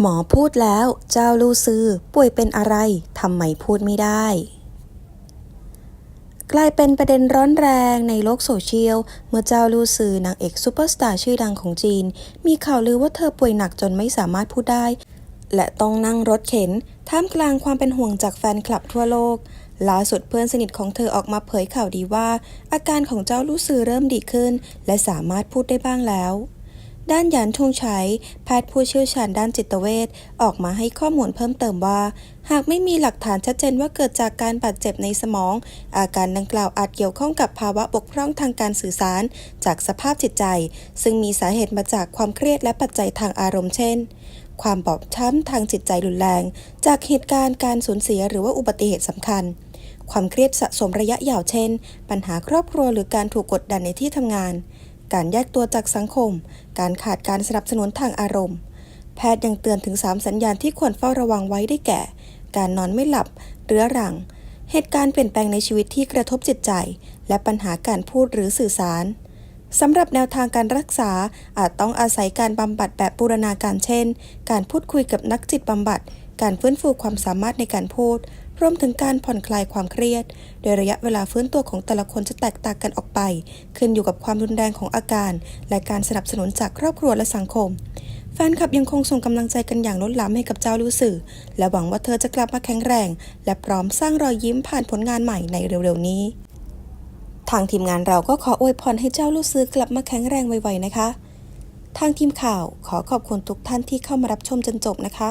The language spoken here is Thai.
หมอพูดแล้วเจ้าลูซือป่วยเป็นอะไรทำไมพูดไม่ได้ กลายเป็นประเด็นร้อนแรงในโลกโซเชียล เมื่อเจ้าลูซือนางเอกซูเปอร์สตาร์ชื่อดังของจีน มีข่าวลือว่าเธอป่วยหนักจนไม่สามารถพูดได้ และต้องนั่งรถเข็น ท่ามกลางความเป็นห่วงจากแฟนคลับทั่วโลกล่าสุดเพื่อนสนิทของเธอออกมาเผยข่าวดีว่า อาการของเจ้าลูซือเริ่มดีขึ้น และสามารถพูดได้บ้างแล้ว ด้านยานชงชัยแพทย์ผู้เชี่ยวชาญด้านจิตเวชออกมาให้ข้อมูลเพิ่มเติมว่า หากไม่มีหลักฐานชัดเจนว่าเกิดจากการบาดเจ็บในสมอง อาการดังกล่าวอาจเกี่ยวข้องกับภาวะบกพร่องทางการสื่อสาร จากสภาพจิตใจ ซึ่งมีสาเหตุมาจากความเครียดและปัจจัยทางอารมณ์เช่น ความบอบช้ำทางจิตใจรุนแรง จากเหตุการณ์การสูญเสียหรือว่าอุบัติเหตุสำคัญ ความเครียดสะสมระยะยาวเช่น ปัญหาครอบครัวหรือการถูกกดดันในที่ทำงาน การแยกตัวจากสังคม การขาดการสนับสนุนทางอารมณ์ แพทย์ยังเตือนถึง 3 สัญญาณที่ควรเฝ้าระวังไว้ได้แก่ การนอนไม่หลับ เรื้อรัง เหตุการณ์เปลี่ยนแปลงในชีวิตที่กระทบจิตใจ และปัญหาการพูดหรือสื่อสารสำหรับแนวทางการรักษาอาจต้องอาศัยการบำบัดแบบบูรณาการเช่น การพูดคุยกับนักจิตบำบัด การฟื้นฟูความสามารถในการพูด รวมถึงการผ่อนคลายความเครียด โดยระยะเวลาฟื้นตัวของแต่ละคนจะแตกต่างกันออกไป ขึ้นอยู่กับความรุนแรงของอาการ และการสนับสนุนจากครอบครัวและสังคม แฟนคลับยังคงส่งกำลังใจกันอย่างล้นหลามให้กับเจ้าลูสื่อ และหวังว่าเธอจะกลับมาแข็งแรง และพร้อมสร้างรอยยิ้มผ่านผลงานใหม่ในเร็วๆนี้ ทางทีมงานเราก็ขออวยพรให้เจ้าลูกซื้อกลับมาแข็งแรงไวๆนะคะ ทางทีมข่าวขอขอบคุณทุกท่านที่เข้ามารับชมจนจบนะคะ